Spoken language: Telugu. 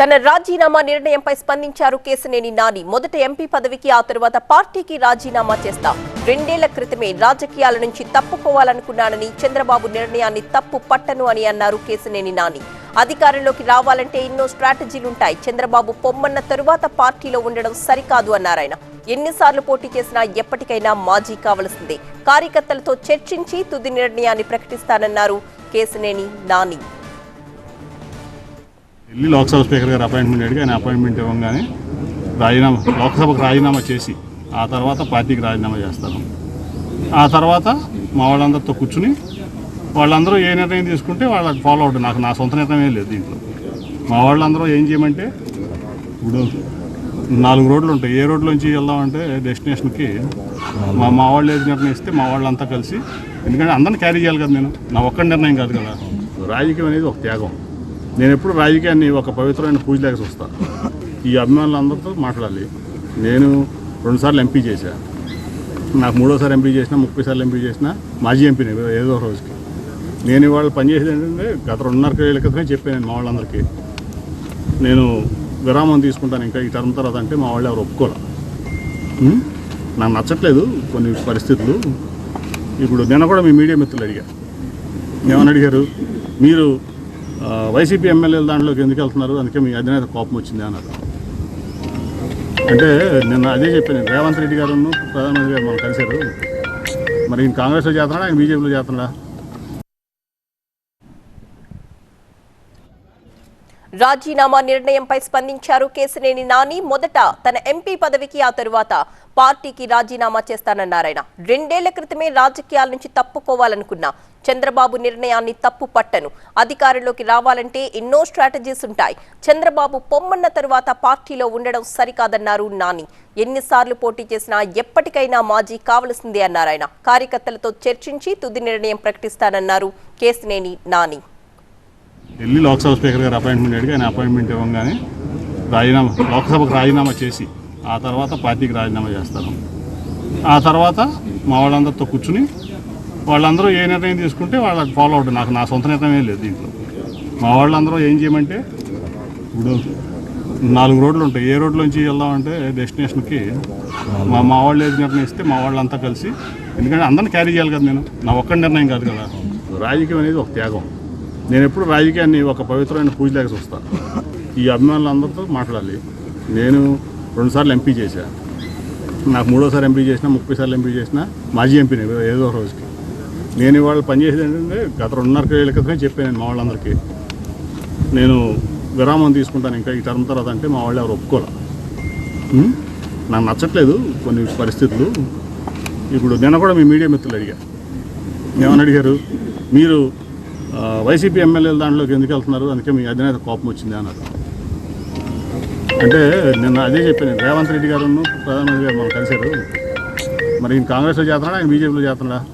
తన రాజీనామా నిర్ణయంపై స్పందించారు కేశినేని నాని. మొదట ఎంపీ పదవికి ఆ తరువాత పార్టీకి రాజీనామా చేస్తా. రెండేళ్ళ క్రితమే రాజకీయాల నుంచి తప్పుకోవాలనుకున్నానని చంద్రబాబు నిర్ణయాన్ని తప్పు పట్టను అని అన్నారు కేశినేని నాని. అధికారంలోకి రావాలంటే ఎన్నో స్ట్రాటజీలుంటాయి. చంద్రబాబు పొమ్మన్న తరువాత పార్టీలో ఉండడం సరికాదు అన్నారాయన. ఎన్నిసార్లు పోటీ చేసినా ఎప్పటికైనా మాజీ కావలసిందే. కార్యకర్తలతో చర్చించి తుది నిర్ణయాన్ని ప్రకటిస్తానన్నారు కేశినేని నాని. వెళ్ళి లోక్సభ స్పీకర్ గారు అపాయింట్మెంట్ అడిగి ఆయన అపాయింట్మెంట్ ఇవ్వగానే రాజీనామా లోక్సభకు రాజీనామా చేసి ఆ తర్వాత పార్టీకి రాజీనామా చేస్తాను ఆ తర్వాత మా వాళ్ళందరితో కూర్చుని వాళ్ళందరూ ఏ నిర్ణయం తీసుకుంటే వాళ్ళకి ఫాలో అవుతుంది నాకు నా సొంత నిర్ణయం లేదు దీంట్లో. మా వాళ్ళందరూ ఏం చేయమంటే ఇప్పుడు నాలుగు రోడ్లు ఉంటాయి. ఏ రోడ్లోంచి వెళ్దామంటే డెస్టినేషన్కి మా మా వాళ్ళు ఏది నిర్ణయిస్తే మా వాళ్ళంతా కలిసి ఎందుకంటే అందరిని క్యారీ చేయాలి కదా నేను. నా ఒక్క నిర్ణయం కాదు కదా. రాజకీయం అనేది ఒక త్యాగం. నేను ఎప్పుడు రాజకీయాన్ని ఒక పవిత్రమైన పూజలాగా చూస్తాను ఈ అభిమానులందరితో మాట్లాడాలి. నేను రెండుసార్లు ఎంపీ చేశాను నాకు మూడోసారి ఎంపీ చేసిన ముప్పై సార్లు ఎంపీ చేసిన మాజీ ఎంపీని ఏదో రోజుకి. నేను ఇవాళ పనిచేసేది ఏంటంటే గత రెండున్నర ఏళ్ళ క్రితమే చెప్పాను మా వాళ్ళందరికీ. నేను విరామం తీసుకుంటాను ఇంకా ఈ టర్మ్ తర్వాత అంటే మా వాళ్ళు ఎవరు ఒప్పుకోలే నాకు నచ్చట్లేదు కొన్ని పరిస్థితులు. ఇప్పుడు నిన్న కూడా మీ మీడియా మిత్రులు అడిగారు ఏమని అడిగారు? మీరు వైసీపీ ఎమ్మెల్యేల దాంట్లోకి ఎందుకు వెళ్తున్నారు? అందుకే మీ అధినేత కోపం వచ్చింది అన్నారు. అంటే నిన్న అదే చెప్పాను రేవంత్ రెడ్డి గారు ప్రధానమంత్రి గారు మనం కలిశారు. మరి ఈయన కాంగ్రెస్లో చేస్తున్నాడా? ఆయన బీజేపీలో చేస్తున్నాడా? రాజీనామా నిర్ణయంపై స్పందించారు కేసినేని నాని. మొదట తన ఎంపీ పదవికి ఆ తరువాత పార్టీకి రాజీనామా చేస్తానన్నారాయన. రెండేళ్ళ క్రితమే రాజకీయాల నుంచి తప్పుకోవాలనుకున్నా చంద్రబాబు నిర్ణయాన్ని తప్పు పట్టను. అధికారంలోకి రావాలంటే ఎన్నో స్ట్రాటజీస్ ఉంటాయి. చంద్రబాబు పొమ్మన్న తరువాత పార్టీలో ఉండడం సరికాదన్నారు నాని. ఎన్నిసార్లు పోటీ చేసినా ఎప్పటికైనా మాజీ కావలసిందే అన్నారాయన. కార్యకర్తలతో చర్చించి తుది నిర్ణయం ప్రకటిస్తానన్నారు కేసినేని నాని. వెళ్ళి లోక్సభ స్పీకర్ గారు అపాయింట్మెంట్ అడిగి ఆయన అపాయింట్మెంట్ ఇవ్వగానే రాజీనామా లోక్సభకు రాజీనామా చేసి ఆ తర్వాత పార్టీకి రాజీనామా చేస్తాను ఆ తర్వాత మా వాళ్ళందరితో కూర్చుని వాళ్ళందరూ ఏ నిర్ణయం తీసుకుంటే వాళ్ళకి ఫాలో అవుతుంది నాకు నా సొంత నిర్ణయం లేదు దీంట్లో. మా వాళ్ళందరూ ఏం చేయమంటే ఇప్పుడు నాలుగు రోడ్లు ఉంటాయి. ఏ రోడ్లోంచి వెళ్దామంటే డెస్టినేషన్కి మా మా వాళ్ళు ఏది నిర్ణయిస్తే మా వాళ్ళంతా కలిసి ఎందుకంటే అందరిని క్యారీ చేయాలి కదా నేను. నా ఒక్క నిర్ణయం కాదు కదా. రాజకీయం అనేది ఒక త్యాగం. నేను ఎప్పుడు రాజకీయాన్ని ఒక పవిత్రమైన పూజలాగా చూస్తాను. ఈ అభిమానులందరితో మాట్లాడాలి. నేను రెండుసార్లు ఎంపీ చేశాను నాకు మూడోసారి ఎంపీ చేసిన ముప్పై సార్లు ఎంపీ చేసినా మాజీ ఎంపీని ఏదో రోజుకి. నేను ఇవాళ పనిచేసేది ఏంటంటే గత రెండున్నర ఏళ్ళ క్రితమే చెప్పాను మా వాళ్ళందరికీ. నేను విరామం తీసుకుంటాను ఇంకా ఈ టర్మ్ తర్వాత అంటే మా వాళ్ళు ఎవరు ఒప్పుకోలే నాకు నచ్చట్లేదు కొన్ని పరిస్థితులు. ఇప్పుడు నిన్న కూడా మీ మీడియా మిత్రులు అడిగా. ఏమని అడిగారు? మీరు వైసీపీ ఎమ్మెల్యేలు దాంట్లోకి ఎందుకు వెళ్తున్నారు? అందుకే మీ అధినేత కోపం వచ్చింది అన్నారు. అంటే నిన్న అదే చెప్పాను రేవంత్ రెడ్డి గారు ప్రధానమంత్రి గారు మనం కలిశారు. మరి ఈయన కాంగ్రెస్లో చేస్తున్నాడా ఆయన బీజేపీలో చేస్తున్నాడా?